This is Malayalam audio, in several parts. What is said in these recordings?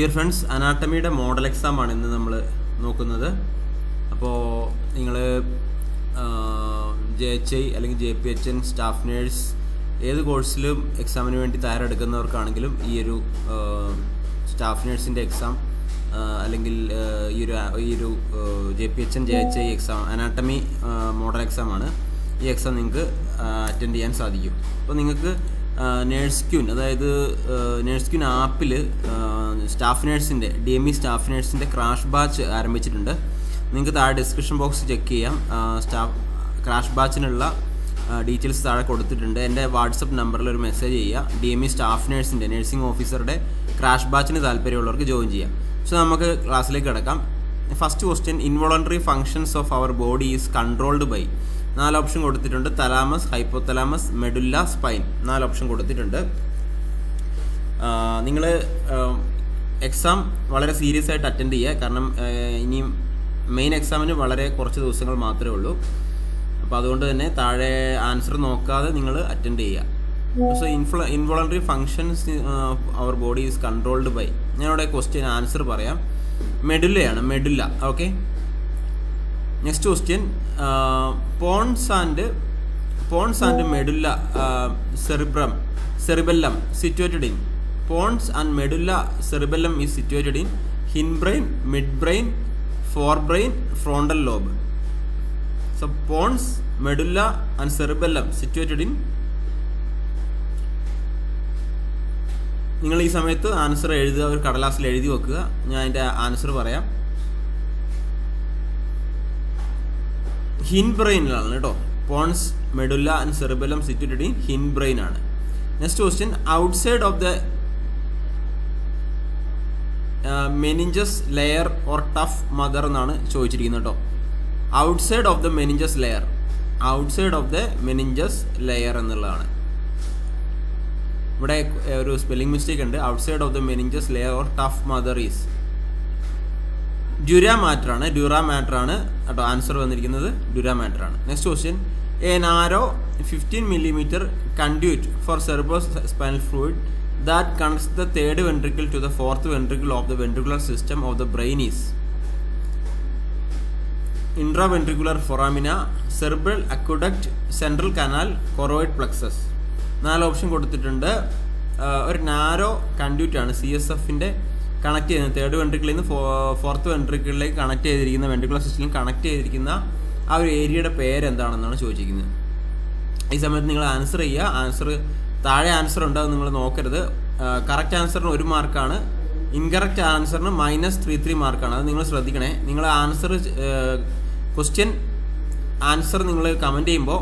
ഡിയർ ഫ്രണ്ട്സ് അനാട്ടമിയുടെ മോഡൽ എക്സാം ആണ് ഇന്ന് നമ്മൾ നോക്കുന്നത്. അപ്പോൾ നിങ്ങൾ ജെ എച്ച് ഐ അല്ലെങ്കിൽ J P H N staff nurse ഏത് കോഴ്സിലും എക്സാമിന് വേണ്ടി തയ്യാറെടുക്കുന്നവർക്കാണെങ്കിലും ഈ ഒരു സ്റ്റാഫ് നേഴ്സിന്റെ എക്സാം അല്ലെങ്കിൽ ഈ ഒരു ഈ ഒരു J P H N J H I exam anatomy model എക്സാമാണ് ഈ എക്സാം നിങ്ങൾക്ക് അറ്റൻഡ് ചെയ്യാൻ സാധിക്കും. അപ്പോൾ നിങ്ങൾക്ക് നേഴ്സ് ക്യൂൻ അതായത് നേഴ്സ് ക്യൂൻ ആപ്പിൽ സ്റ്റാഫ് നേഴ്സിന്റെ ഡി എം ഇ സ്റ്റാഫ് നേഴ്സിന്റെ ക്രാഷ് ബാച്ച് ആരംഭിച്ചിട്ടുണ്ട്. നിങ്ങൾക്ക് താഴെ ഡിസ്ക്രിപ്ഷൻ ബോക്സ് ചെക്ക് ചെയ്യാം. സ്റ്റാഫ് ക്രാഷ് ബാച്ചിനുള്ള ഡീറ്റെയിൽസ് താഴെ കൊടുത്തിട്ടുണ്ട്. എന്റെ വാട്സപ്പ് നമ്പറിൽ ഒരു മെസ്സേജ് ചെയ്യുക ഡി എം ഇ സ്റ്റാഫ് നേഴ്സിന്റെ നഴ്സിംഗ് ഓഫീസറുടെ ക്രാഷ് ബാച്ചിന് താല്പര്യമുള്ളവർക്ക് ജോയിൻ ചെയ്യാം. സോ നമുക്ക് ക്ലാസ്സിലേക്ക് കിടക്കാം. First question involuntary functions of our body is controlled by നാല് ഓപ്ഷൻ കൊടുത്തിട്ടുണ്ട്. തലാമസ് ഹൈപ്പോതലാമസ് മെഡുല്ല സ്പൈൻ നാല് ഓപ്ഷൻ കൊടുത്തിട്ടുണ്ട്. നിങ്ങൾ എക്സാം വളരെ സീരിയസ് ആയിട്ട് അറ്റൻഡ് ചെയ്യുക. കാരണം ഇനിയും മെയിൻ എക്സാമിന് വളരെ കുറച്ച് ദിവസങ്ങൾ മാത്രമേ ഉള്ളൂ. അപ്പോൾ അതുകൊണ്ട് തന്നെ താഴെ ആൻസർ നോക്കാതെ നിങ്ങൾ അറ്റൻഡ് ചെയ്യുക. So ഇൻഫ്ല involuntary functions our body is controlled by ഞാനിവിടെ ക്വസ്റ്റ്യൻ ആൻസർ പറയാം. മെഡുല്ലയാണ് medulla okay next question pons and pons and medulla cerebrum cerebellum situated in pons and medulla cerebellum is situated in hind brain mid brain fore brain frontal lobe so pons medulla and cerebellum situated in നിങ്ങൾ ഈ സമയത്ത് ആൻസർ എഴുതുക ഒരു കടലാസിൽ എഴുതി വെക്കുക. ഞാൻ അതിന്റെ ആൻസർ പറയാം. ഹിൻ ബ്രെയിനിലാണ് കേട്ടോ. Pons medulla and cerebellum situated in hind brain ആണ്. Next question outside of the meninges layer or tough mother എന്നാണ് ചോദിച്ചിരിക്കുന്നത് കേട്ടോ. Outside of the meninges layer outside of the meninges layer എന്നുള്ളതാണ്. ഇവിടെ ഒരു സ്പെല്ലിംഗ് മിസ്റ്റേക്ക് ഉണ്ട്. Outside of the meninges layer or tough mother is dura dura mater ആണ്. കേട്ടോ ആൻസർ വന്നിരിക്കുന്നത് ഡ്യൂരാ മാറ്റർ ആണ്. Next question a narrow fifteen millimetre conduit for cerebro spinal fluid that കൺസ് the third ventricle to the fourth ventricle of the ventricular system of the brain is intraventricular foramina cerebral aqueduct central canal choroid plexus നാല് ഓപ്ഷൻ കൊടുത്തിട്ടുണ്ട്. ഒരു നാരോ കൺഡ്യൂറ്റ് ആണ് സി എസ് എഫിന്റെ കണക്ട് ചെയ്യുന്ന തേർഡ് വെൻട്രിക്കിളിൽ നിന്ന് ഫോർത്ത് വെൻട്രിക്കിളിലേക്ക് കണക്ട് ചെയ്തിരിക്കുന്ന വെൻട്രിക്കുലർ സിസ്റ്റിലും കണക്ട് ചെയ്തിരിക്കുന്ന ആ ഒരു ഏരിയയുടെ പേര് എന്താണെന്നാണ് ചോദിച്ചിരിക്കുന്നത്. ഈ സമയത്ത് നിങ്ങൾ ആൻസർ ചെയ്യുക. ആൻസർ താഴെ ആൻസർ ഉണ്ടോ നിങ്ങൾ നോക്കരുത്. കറക്റ്റ് ആൻസറിന് ഒരു മാർക്കാണ് ഇൻകറക്റ്റ് ആൻസറിന് മൈനസ് ത്രീ ത്രീ മാർക്കാണ് അത് നിങ്ങൾ ശ്രദ്ധിക്കണേ. നിങ്ങൾ ആൻസർ ക്വസ്റ്റ്യൻ ആൻസർ നിങ്ങൾ കമന്റ് ചെയ്യുമ്പോൾ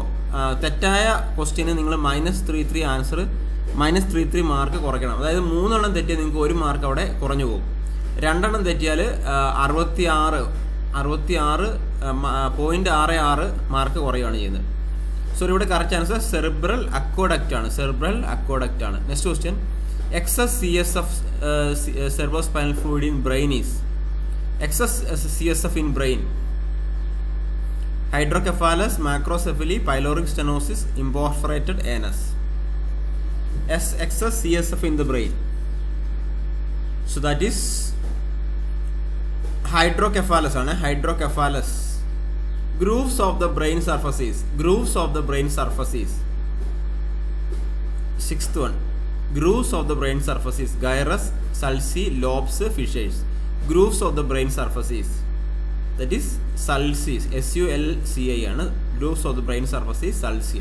തെറ്റായ ക്വസ്റ്റ്യന് നിങ്ങൾ minus three three answer minus three three mark കുറയ്ക്കണം. അതായത് മൂന്നെണ്ണം തെറ്റിയാൽ നിങ്ങൾക്ക് ഒരു മാർക്ക് അവിടെ കുറഞ്ഞു പോകും. രണ്ടെണ്ണം തെറ്റിയാൽ അറുപത്തി ആറ് അറുപത്തി ആറ് പോയിന്റ് ആറ് ആറ് മാർക്ക് കുറയുകയാണ് ചെയ്യുന്നത്. സോ ഇവിടെ കറക്റ്റ് ആൻസർ സെറിബ്രൽ അക്വഡക്റ്റ് ആണ്. സെറിബ്രൽ അക്വഡക്റ്റ് ആണ്. Next question excess C S F cerebrospinal fluid in brain is excess C S F in brain hydrocephalus macrocephaly pyloric stenosis imperforated anus S excess CSF in the brain. So that is hydrocephalus. ഹൈഡ്രോകെഫാലസ് grooves of the brain surfaces grooves of the brain surfaces sixth one grooves of the brain surfaces gyrus sulci lobes fissures grooves of the brain surfaces that is sulcis s u l c i ആണ് grooves of the brain surfaces sulci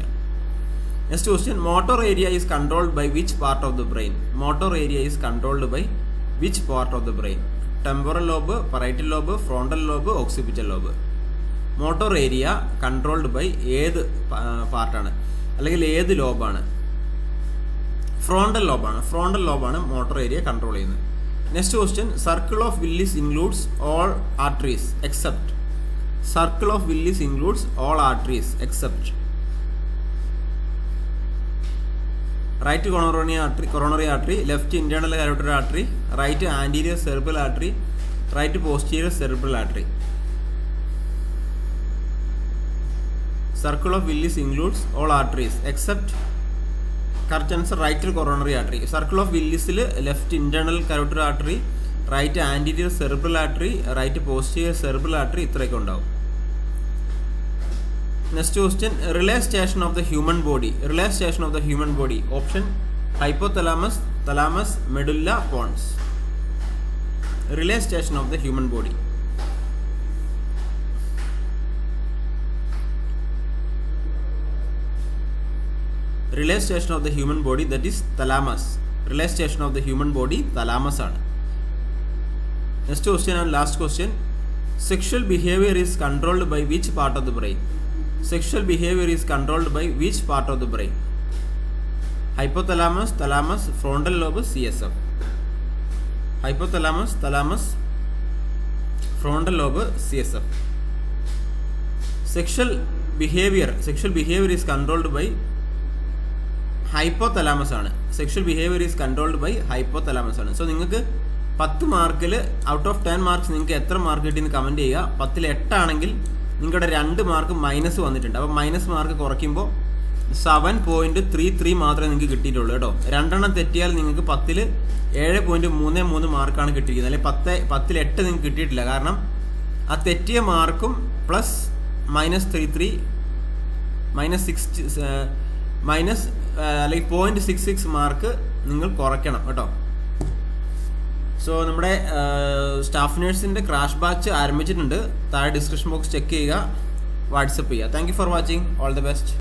next question motor area is controlled by which part of the brain motor area is controlled by which part of the brain temporal lobe parietal lobe frontal lobe occipital lobe motor area controlled by ഏത് പാർട്ടാണ് അല്ലെങ്കിൽ ഏത് ലോബാണ്? ഫ്രോണ്ടൽ ലോബാണ്. ഫ്രോണ്ടൽ ലോബാണ് മോട്ടോർ ഏരിയ കൺട്രോൾ ചെയ്യുന്നത്. Next question circle of Willis includes all arteries except circle of Willis includes all arteries except right coronary artery coronary artery left internal carotid artery right anterior cerebral artery right posterior cerebral artery circle of Willis includes all arteries except correct answer right coronary artery circle of വില്ലിസിൽ left internal carotid artery right anterior cerebral artery right posterior cerebral artery ഇത്രയൊക്കെ ഉണ്ടാവും. next question relay station of the human body relay station of the human body option hypothalamus thalamus medulla pons relay station of the human body relay station of the human body that is thalamus relay station of the human body thalamus ആണ് next question and last question sexual behaviour is controlled by which part of the brain By which part of the brain hypothalamus thalamus frontal lobe C S F hypothalamus thalamus frontal lobe C S F sexual behaviour sexual behaviour is controlled by hypothalamus ആണ്. Sexual behaviour is controlled by hypothalamus ആണ്. സോ നിങ്ങൾക്ക് പത്ത് മാർക്കിൽ ഔട്ട് ഓഫ് ടെൻ മാർക്സ് നിങ്ങൾക്ക് എത്ര മാർക്ക് കിട്ടിയെന്ന് കമന്റ് ചെയ്യുക. പത്തിൽ എട്ടാണെങ്കിൽ നിങ്ങളുടെ രണ്ട് മാർക്ക് മൈനസ് വന്നിട്ടുണ്ട്. അപ്പോൾ മൈനസ് മാർക്ക് കുറയ്ക്കുമ്പോൾ സെവൻ പോയിന്റ് ത്രീ ത്രീ മാത്രമേ നിങ്ങൾക്ക് കിട്ടിയിട്ടുള്ളൂ കേട്ടോ. രണ്ടെണ്ണം തെറ്റിയാൽ നിങ്ങൾക്ക് പത്തിൽ ഏഴ് പോയിന്റ് മൂന്ന് മൂന്ന് മാർക്കാണ് കിട്ടിയിരിക്കുന്നത്. അല്ലെങ്കിൽ പത്ത് പത്തിൽ എട്ട് നിങ്ങൾക്ക് കിട്ടിയിട്ടില്ല. കാരണം ആ തെറ്റിയ മാർക്കും plus minus three three minus six minus അല്ലെങ്കിൽ പോയിന്റ് സിക്സ് സിക്സ് മാർക്ക് നിങ്ങൾ കുറയ്ക്കണം കേട്ടോ. സോ നമ്മുടെ സ്റ്റാഫ് നേഴ്സിന്റെ ക്രാഷ് ബാച്ച് ആരംഭിച്ചിട്ടുണ്ട്. താഴെ ഡിസ്ക്രിപ്ഷൻ ബോക്സ് ചെക്ക് ചെയ്യുക. വാട്സപ്പ് ചെയ്യുക. Thank you for watching all the best